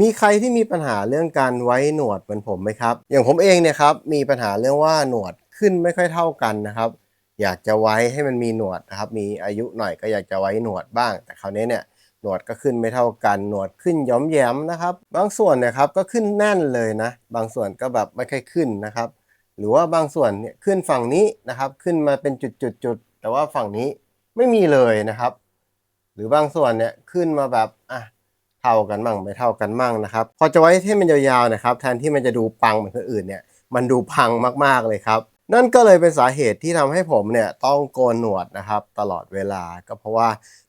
มีใครที่มีปัญหาเรื่องการไว้หนวดเหมือนผมไหมครับ อย่างผมเองเนี่ยครับมีปัญหาเรื่องว่าหนวดขึ้นไม่ค่อยเท่ากันนะครับ อยากจะไว้ให้มันมีหนวดนะครับ มีอายุหน่อยก็อยากจะไว้หนวดบ้าง แต่คราวนี้เนี่ยหนวดก็ขึ้นไม่เท่ากัน หนวดขึ้นย้อมแย้มนะครับ บางส่วนเนี่ยครับก็ขึ้นแน่นเลยนะ บางส่วนก็แบบไม่ค่อยขึ้นนะครับ หรือว่าบางส่วนเนี่ยขึ้นฝั่งนี้นะครับ ขึ้นมาเป็นจุดๆๆแต่ว่าฝั่งนี้ไม่มีเลยนะครับ หรือบางส่วนเนี่ยขึ้นมาแบบอะ เท่ากันมั่งไม่เท่ากันมั่งนะครับ พอจะไว้ให้มันยาวๆนะครับแทนที่มันจะดูปังเหมือนคนอื่นเนี่ยมันดูพังมากๆเลยครับ นั่นก็เลยเป็นสาเหตุที่ทำให้ผมเนี่ยต้องโกนหนวดนะครับ ตลอดเวลาก็เพราะว่า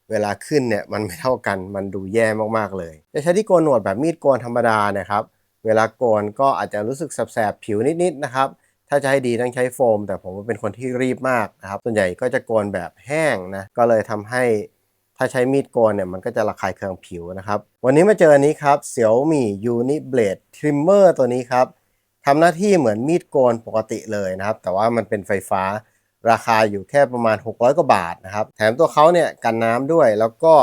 เวลาขึ้นเนี่ยมันไม่เท่ากันมันดูแย่มากๆเลย จะใช้ที่โกนหนวดแบบมีดโกนธรรมดานะครับ เวลาโกนก็อาจจะรู้สึกแสบๆผิวนิดๆนะครับถ้าจะให้ดีต้องใช้โฟม แต่ผมเป็นคนที่รีบมากนะครับส่วนใหญ่ก็จะโกนแบบแห้งนะก็เลยทำให้ ถ้าใช้มีดโกนเนี่ยมันก็จะระคายเคืองผิวนะครับ วันนี้มาเจออันนี้ครับ Xiaomi Uni Blade Trimmer ตัวนี้ครับทำหน้าที่เหมือนมีดโกนปกติเลยนะครับ แต่ว่ามันเป็นไฟฟ้าราคาอยู่แค่ประมาณ 600 กว่าบาทนะครับ แถมตัวเขาเนี่ยกันน้ำด้วย แล้วก็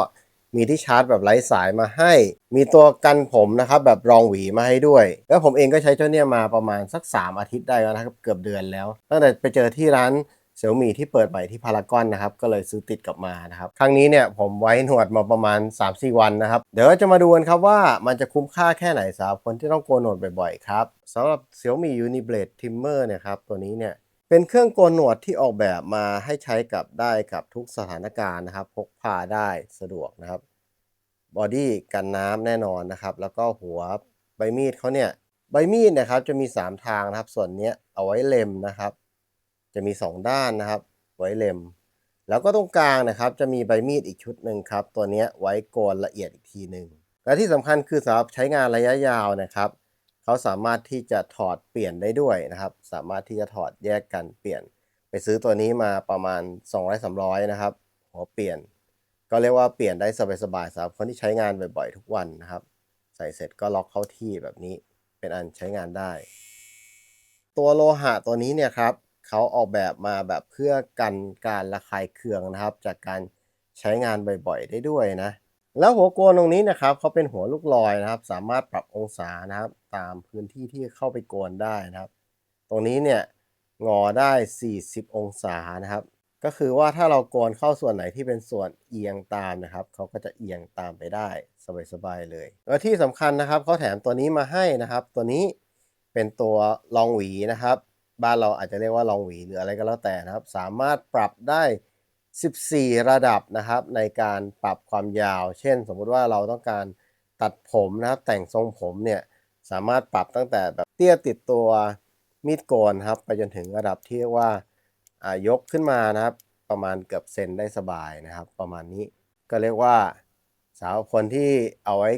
มีที่ชาร์จแบบไร้สายมาให้ มีตัวกันผมนะครับแบบรองหวีมาให้ด้วย แล้วผมเองก็ใช้เจ้าเนี่ยมาประมาณสัก 3 อาทิตย์ได้แล้วนะครับเกือบเดือนแล้ว ตั้งแต่ไปเจอที่ร้าน เซี่ยมี่ที่เปิดใหม่ที่พารากอนนะครับก็เลยซื้อติดกลับมานะครับครั้งนี้เนี่ยผมไว้หนวดมาประมาณ 3-4 วันนะครับ เดี๋ยวจะมาดูกันครับว่ามันจะคุ้มค่าแค่ไหนสำหรับคนที่ต้องโกนหนวดบ่อยๆครับสำหรับ Xiaomi Uni Blade Trimmer เนี่ยครับตัวนี้เนี่ยเป็นเครื่องโกนหนวดที่ออกแบบมาให้ใช้กับได้กับทุกสถานการณ์นะครับ พกพาได้สะดวกนะครับบอดี้กันน้ำแน่นอนนะครับ แล้วก็หัวใบมีดเขาเนี่ยใบมีดนะครับจะมี 3 ทางนะครับ ส่วนนี้เอาไว้เล็มนะครับ จะมี 2 ด้านนะครับ ไว้เล็ม แล้วก็ตรงกลางนะครับ จะมีใบมีดอีกชุดหนึ่งครับ ตัวนี้ไว้โกนละเอียดอีกทีหนึ่งและที่สำคัญคือสำหรับใช้งานระยะยาวนะครับ เขาสามารถที่จะถอดเปลี่ยนได้ด้วยนะครับ สามารถที่จะถอดแยกกันเปลี่ยน ไปซื้อตัวนี้มาประมาณ 200-300 นะครับหัวเปลี่ยน ก็เรียกว่าเปลี่ยนได้สบายๆสำหรับคนที่ใช้งานบ่อยๆ ทุกวันนะครับ ใส่เสร็จก็ล็อกเข้าที่แบบนี้เป็นอันใช้งานได้ ตัวโลหะตัวนี้เนี่ยครับ เขาออกแบบมาแบบเพื่อกันการระคายเคืองนะครับ จากการใช้งานบ่อยๆ ได้ด้วยนะ แล้วหัวโกนตรงนี้นะครับเขาเป็นหัวลูกลอยนะครับ สามารถปรับองศานะครับ ตามพื้นที่ที่เข้าไปโกนได้นะครับ ตรงนี้เนี่ยงอได้ 40 องศานะครับ ก็คือว่าถ้าเราโกนเข้าส่วนไหนที่เป็นส่วนเอียงตามนะครับเขาก็จะเอียงตามไปได้สบายๆเลยแล้วที่สำคัญนะครับเขาแถมตัวนี้มาให้นะครับ ตัวนี้เป็นตัวรองหวีนะครับ บ้านเราอาจจะเรียกว่ารองหวีหรืออะไรก็แล้วแต่นะครับ สามารถปรับได้ 14 ระดับนะครับ ในการปรับความยาว เช่น สมมุติว่าเราต้องการตัดผมนะครับ แต่งทรงผมเนี่ยสามารถปรับตั้งแต่แบบเตี้ยติดตัวมีดโกนครับไปจนถึงระดับที่เรียกว่าอ่ายกขึ้นมานะครับ ประมาณเกือบเซนได้สบายนะครับ ประมาณนี้ก็เรียกว่าสาวคนที่เอาไว้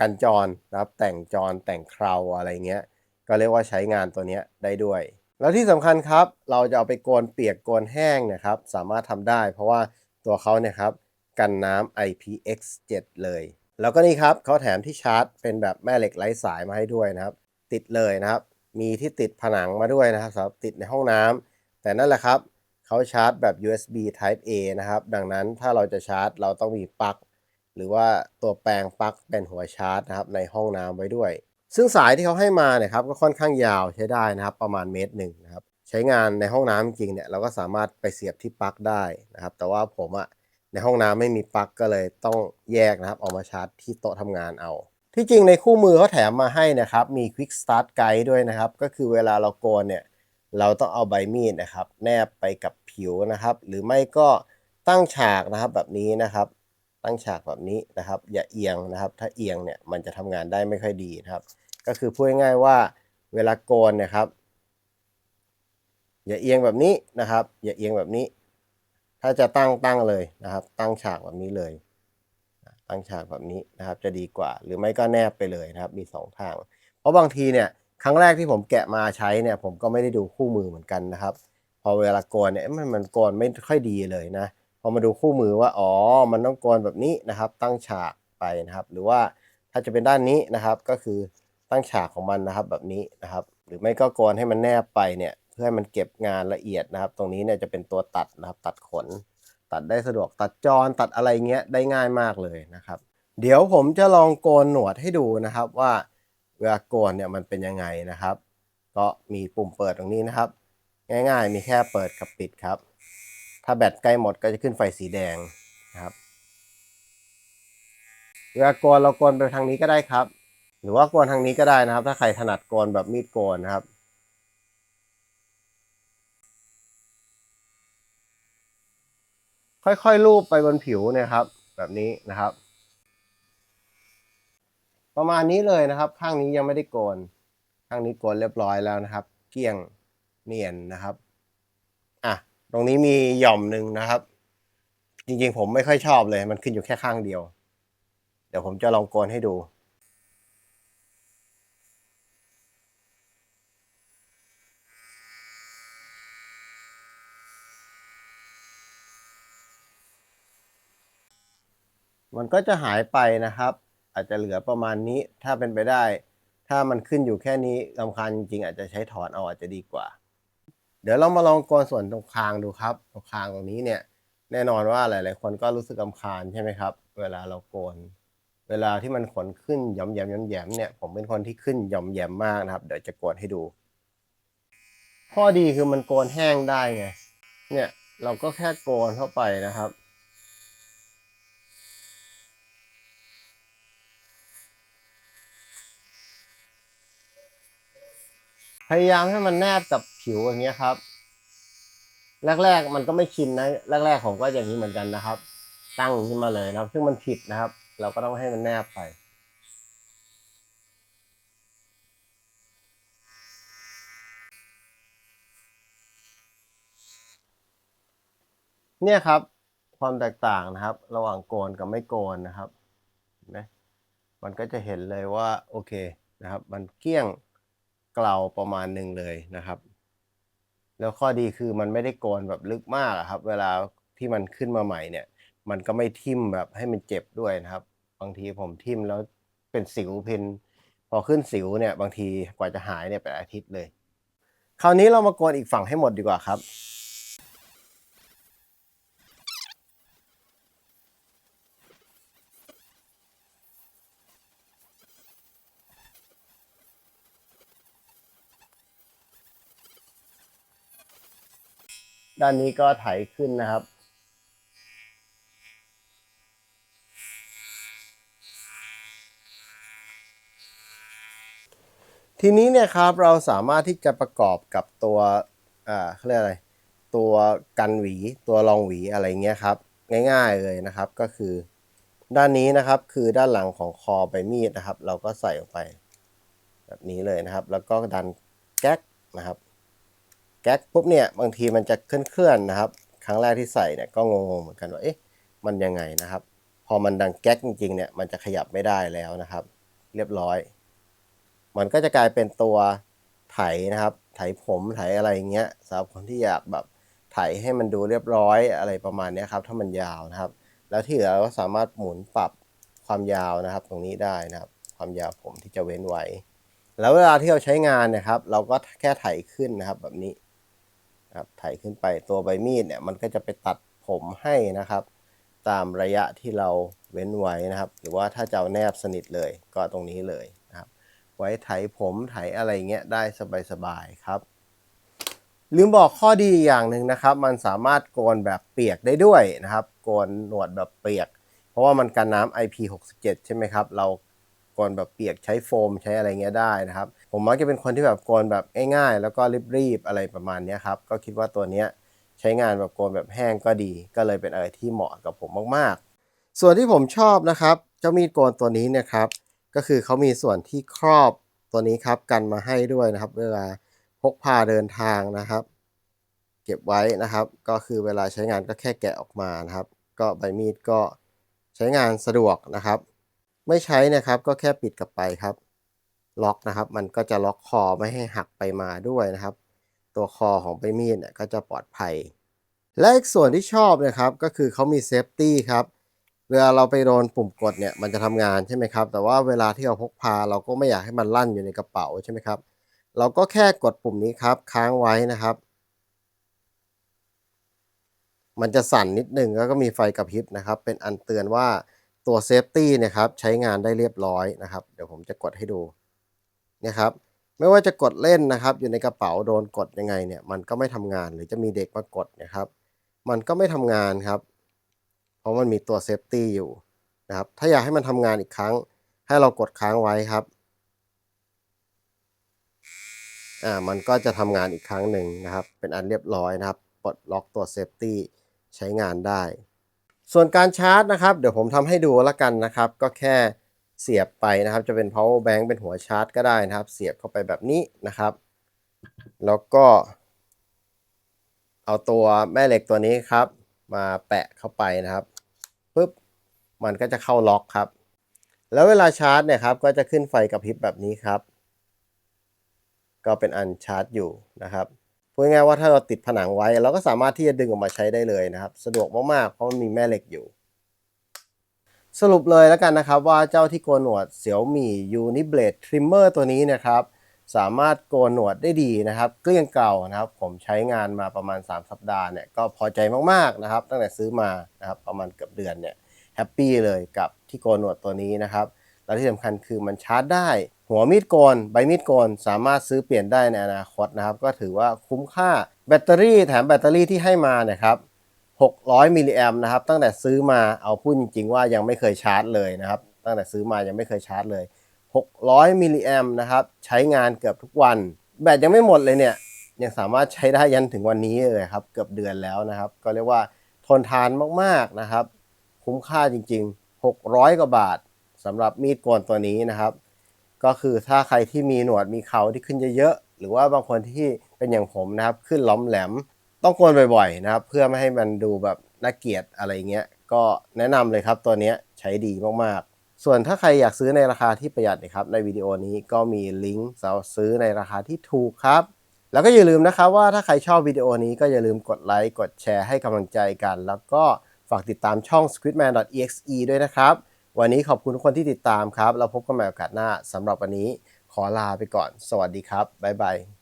กันจรนะครับ แต่งจรแต่งคราวอะไรเงี้ยก็เรียกว่าใช้งานตัวนี้ได้ด้วย แล้วที่สำคัญครับ เราจะเอาไปโกนเปียกโกนแห้งนะครับ สามารถทำได้ เพราะว่าตัวเขาเนี่ยครับกันน้ำ IPX7 เลย แล้วก็นี่ครับเขาแถมที่ชาร์จ เป็นแบบแม่เหล็กไร้สายมาให้ด้วยนะครับ ติดเลยนะครับ มีที่ติดผนังมาด้วยนะครับสำหรับติดในห้องน้ำแต่นั่นแหละครับเขาชาร์จแบบ USB Type A นะครับ ดังนั้นถ้าเราจะชาร์จ เราต้องมีปลั๊กหรือว่าตัวแปลงปลั๊กเป็นหัวชาร์จนะครับในห้องน้ำไว้ด้วย ซึ่งสายที่เขาให้มาเนี่ยครับก็ค่อนข้างยาวใช้ได้นะครับ ประมาณเมตรหนึ่งนะครับ ใช้งานในห้องน้ำจริงเนี่ยเราก็สามารถไปเสียบที่ปลั๊กได้นะครับ แต่ว่าผมอะในห้องน้ำไม่มีปลั๊กก็เลยต้องแยกนะครับเอามาชาร์จที่โต๊ะทำงานเอา ที่จริงในคู่มือเขาแถมมาให้นะครับ มี Quick Start Guide ด้วยนะครับ ก็คือเวลาเราโกนเนี่ยเราต้องเอาใบมีดนะครับ แนบไปกับผิวนะครับ หรือไม่ก็ตั้งฉากนะครับแบบนี้นะครับ ตั้งฉากแบบนี้นะครับ อย่าเอียงนะครับ ถ้าเอียงเนี่ยมันจะทำงานได้ไม่ค่อยดีนะครับ ก็คือพูดง่ายๆว่าเวลาโกนนะครับ อย่าเอียงแบบนี้นะครับ อย่าเอียงแบบนี้ ถ้าจะตั้งตั้งเลยนะครับ ตั้งฉากแบบนี้เลย ตั้งฉากแบบนี้นะครับ จะดีกว่า หรือไม่ก็แนบไปเลยนะครับ มีสองทาง เพราะบางทีเนี่ยครั้งแรกที่ผมแกะมาใช้เนี่ย ผมก็ไม่ได้ดูคู่มือเหมือนกันนะครับ พอเวลาโกนเนี่ยมันมันโกนไม่ค่อยดีเลยนะ อมาดูคู่มือว่าอ๋อมันต้องโกนแบบนี้นะครับ ตั้งฉากไปนะครับ หรือว่าถ้าจะเป็นด้านนี้นะครับก็คือตั้งฉากของมันนะครับแบบนี้นะครับ หรือไม่ก็โกนให้มันแนบไปเนี่ยเพื่อให้มันเก็บงานละเอียดนะครับ ตรงนี้เนี่ยจะเป็นตัวตัดนะครับ ตัดขน ตัดได้สะดวกตัดจรตัดอะไรเงี้ยได้ง่ายมากเลยนะครับ เดี๋ยวผมจะลองโกนหนวดให้ดูนะครับว่าเวลาโกนเนี่ยมันเป็นยังไงนะครับ ก็มีปุ่มเปิดตรงนี้นะครับ ง่าย ๆ มีแค่เปิดกับปิดครับ ถ้าแบตใกล้หมดก็จะขึ้นไฟสีแดงนะครับเวลาโกนเราโกนไปทางนี้ก็ได้ครับ หรือว่าโกนทางนี้ก็ได้นะครับ ถ้าใครถนัดโกนแบบมีดโกนนะครับ ค่อยๆลูบไปบนผิวนี่ครับ แบบนี้นะครับ ประมาณนี้เลยนะครับ ข้างนี้ยังไม่ได้โกน ข้างนี้โกนเรียบร้อยแล้วนะครับ เกลี้ยงเนียนนะครับ ตรงนี้มีหย่อมหนึ่งนะครับ จริงๆผมไม่ค่อยชอบเลย มันขึ้นอยู่แค่ข้างเดียว เดี๋ยวผมจะลองโกนให้ดูมันก็จะหายไปนะครับ อาจจะเหลือประมาณนี้ถ้าเป็นไปได้ ถ้ามันขึ้นอยู่แค่นี้ลำคาญจริงๆอาจจะใช้ถอนเอาอาจจะดีกว่า เดี๋ยวเรามาลองโกนส่วนตรงคางดูครับ ตรงคางตรงนี้เนี่ย แน่นอนว่าหลาย ๆ คนก็รู้สึกลำคาญใช่ไหมครับ เวลาเราโกน เวลาที่มันขนขึ้นหย่อมแยมหย่อมแยมเนี่ย ผมเป็นคนที่ขึ้นหย่อมแยมมากนะครับ เดี๋ยวจะโกนให้ดู ข้อดีคือมันโกนแห้งได้ไง เนี่ยเราก็แค่โกนเข้าไปนะครับ พยายามให้มันแนบกับผิวอย่างเงี้ยครับ แรก ๆ มันก็ไม่ชินนะ แรก ๆ ผมก็อย่างนี้เหมือนกันนะครับ ตั้งขึ้นมาเลยนะครับซึ่งมันผิดนะครับ เราก็ต้องให้มันแนบไปเนี่ยครับ ความแตกต่างนะครับ ระหว่างโกนกับไม่โกนนะครับนไหมมันก็จะเห็นเลยว่า โอเคนะครับ มันเกลี้ยง กลาประมาณหนึ่งเลยนะครับ แล้วข้อดีคือมันไม่ได้โกนแบบลึกมากครับ เวลาที่มันขึ้นมาใหม่เนี่ย มันก็ไม่ทิ่มแบบให้มันเจ็บด้วยนะครับ บางทีผมทิ่มแล้วเป็นสิวเพนพอขึ้นสิวเนี่ย บางทีกว่าจะหายเนี่ยเป็นอาทิตย์เลย คราวนี้เรามาโกนอีกฝั่งให้หมดดีกว่าครับ ด้านนี้ก็ไถขึ้นนะครับ ทีนี้เนี่ยครับเราสามารถที่จะประกอบกับตัวอ่าเขาเรียกอะไร ตัวกันหวี ตัวรองหวีอะไรเงี้ยครับ ง่ายๆเลยนะครับก็คือ ด้านนี้นะครับคือด้านหลังของคอใบมีดนะครับ เราก็ใส่ออกไป แบบนี้เลยนะครับ แล้วก็ดันแก๊กนะครับ แก๊กปุ๊บเนี่ยบางทีมันจะเคลื่อนๆนะครับ ครั้งแรกที่ใส่เนี่ยก็งงเหมือนกันว่าเอ๊ะมันยังไงนะครับ พอมันดังแก๊กจริงๆเนี่ยมันจะขยับไม่ได้แล้วนะครับ เรียบร้อย มันก็จะกลายเป็นตัวไถนะครับ ไถผมไถอะไรอย่างเงี้ยสำหรับคนที่อยากแบบไถให้มันดูเรียบร้อยอะไรประมาณนี้ครับถ้ามันยาวนะครับ แล้วที่เหลือเราก็สามารถหมุนปรับความยาวนะครับ ตรงนี้ได้นะครับ ความยาวผมที่จะเว้นไว้ แล้วเวลาที่เราใช้งานนะครับ เราก็แค่ไถขึ้นนะครับแบบนี้ นะครับไถขึ้นไปตัวใบมีดเนี่ยมันก็จะไปตัดผมให้นะครับ ตามระยะที่เราเว้นไว้นะครับ หรือว่าถ้าจะเอาแนบสนิทเลยก็ตรงนี้เลยนะครับ ไว้ไถผมไถอะไรเงี้ยได้สบายๆครับ ลืมบอกข้อดีอย่างหนึ่งนะครับ มันสามารถโกนแบบเปียกได้ด้วยนะครับ โกนหนวดแบบเปียก เพราะว่ามันกันน้ำ IP67 ใช่ไหมครับ เรา กนแบบเปียกใช้โฟมใช้อะไรเงี้ยได้นะครับ ผมมักจะเป็นคนที่แบบโกนแบบง่ายๆ แล้วก็รีบๆอะไรประมาณนี้ครับก็คิดว่าตัวเนี้ยใช้งานแบบโกนแบบแห้งก็ดี ก็เลยเป็นอะไรที่เหมาะกับผมมากๆ ส่วนที่ผมชอบนะครับเจ้ามีดโกนตัวนี้นะครับ ก็คือเขามีส่วนที่ครอบตัวนี้ครับกันมาให้ด้วยนะครับ เวลาพกพาเดินทางนะครับ เก็บไว้นะครับ ก็คือเวลาใช้งานก็แค่แกะออกมานะครับ ก็ใบมีดก็ใช้งานสะดวกนะครับ ไม่ใช้นะครับก็แค่ปิดกลับไปครับ ล็อกนะครับ มันก็จะล็อกคอไม่ให้หักไปมาด้วยนะครับ ตัวคอของใบมีดเนี่ยก็จะปลอดภัย และอีกส่วนที่ชอบนะครับก็คือเขามีเซฟตี้ครับเวลาเราไปโดนปุ่มกดเนี่ยมันจะทำงานใช่ไหมครับ แต่ว่าเวลาที่เราพกพาเราก็ไม่อยากให้มันลั่นอยู่ในกระเป๋าใช่ไหมครับ เราก็แค่กดปุ่มนี้ครับค้างไว้นะครับ มันจะสั่นนิดนึงแล้วก็มีไฟกระพริบนะครับ เป็นอันเตือนว่า ตัวเซฟตี้เนี่ยครับใช้งานได้เรียบร้อยนะครับ เดี๋ยวผมจะกดให้ดูเนี่ยครับไม่ว่าจะกดเล่นนะครับ อยู่ในกระเป๋าโดนกดยังไงเนี่ย มันก็ไม่ทำงานหรือจะมีเด็กมากดนะครับ มันก็ไม่ทำงานครับ เพราะมันมีตัวเซฟตี้อยู่นะครับ ถ้าอยากให้มันทำงานอีกครั้ง ให้เรากดค้างไว้ครับอ่ามันก็จะทำงานอีกครั้งหนึ่งนะครับ เป็นอันเรียบร้อยนะครับปลดล็อกตัวเซฟตี้ใช้งานได้ ส่วนการชาร์จนะครับ เดี๋ยวผมทำให้ดูแล้วกันนะครับ ก็แค่เสียบไปนะครับ จะเป็น power bank เป็นหัวชาร์จก็ได้นะครับ เสียบเข้าไปแบบนี้นะครับ แล้วก็ เอาตัวแม่เหล็กตัวนี้ครับ มาแปะเข้าไปนะครับปุ๊บมันก็จะเข้าล็อกครับ แล้วเวลาชาร์จเนี่ยครับ ก็จะขึ้นไฟกระพริบแบบนี้ครับ ก็เป็นอันชาร์จอยู่นะครับ พูดง่ายว่าถ้าเราติดผนังไว้ เราก็สามารถที่จะดึงออกมาใช้ได้เลยนะครับ สะดวกมากๆ เพราะมันมีแม่เหล็กอยู่ สรุปเลยแล้วกันนะครับว่าเจ้าที่โกนหนวด Xiaomi Uniblade Trimmer ตัวนี้นะครับสามารถโกนหนวดได้ดีนะครับ เกลี้ยงเก่านะครับ ผมใช้งานมาประมาณ 3 สัปดาห์เนี่ยก็พอใจมากๆนะครับ ตั้งแต่ซื้อมานะครับประมาณเกือบเดือนเนี่ยแฮปปี้เลยกับที่โกนหนวดตัวนี้นะครับ และที่สำคัญคือมันชาร์จได้ หัวมีดโกนใบมีดโกนสามารถซื้อเปลี่ยนได้ในอนาคตนะครับ ก็ถือว่าคุ้มค่าแบตเตอรี่แถมแบตเตอรี่ที่ให้มาเนี่ยครับ600มิลลิแอมนะครับตั้งแต่ซื้อมาเอาพูดจริง ๆ ว่ายังไม่เคยชาร์จเลยนะครับ ตั้งแต่ซื้อมายังไม่เคยชาร์จเลย 600มิลลิแอมนะครับใช้งานเกือบทุกวัน แบตยังไม่หมดเลยเนี่ยยังสามารถใช้ได้ยันถึงวันนี้เลยครับ เกือบเดือนแล้วนะครับ ก็เรียกว่าทนทานมากๆนะครับ คุ้มค่าจริง ๆ 600 กว่าบาทสำหรับมีดโกนตัวนี้นะครับ ก็คือถ้าใครที่มีหนวดมีเขาที่ขึ้นเยอะๆหรือว่าบางคนที่เป็นอย่างผมนะครับ ขึ้นล้อมแหลม ต้องโกนบ่อยๆนะครับ เพื่อไม่ให้มันดูแบบน่าเกลียดอะไรเงี้ยก็แนะนำเลยครับตัวนี้ใช้ดีมากๆ ส่วนถ้าใครอยากซื้อในราคาที่ประหยัดนะครับในวิดีโอนี้ก็มีลิงก์สำหรับซื้อในราคาที่ถูกครับ แล้วก็อย่าลืมนะครับว่าถ้าใครชอบวิดีโอนี้ก็อย่าลืมกดไลค์กดแชร์ให้กำลังใจกัน แล้วก็ฝากติดตามช่อง squidman.exe ด้วยนะครับ วันนี้ขอบคุณทุกคนที่ติดตามครับ เราพบกันใหม่โอกาสหน้าสำหรับวันนี้ขอลาไปก่อน สวัสดีครับบ๊ายบาย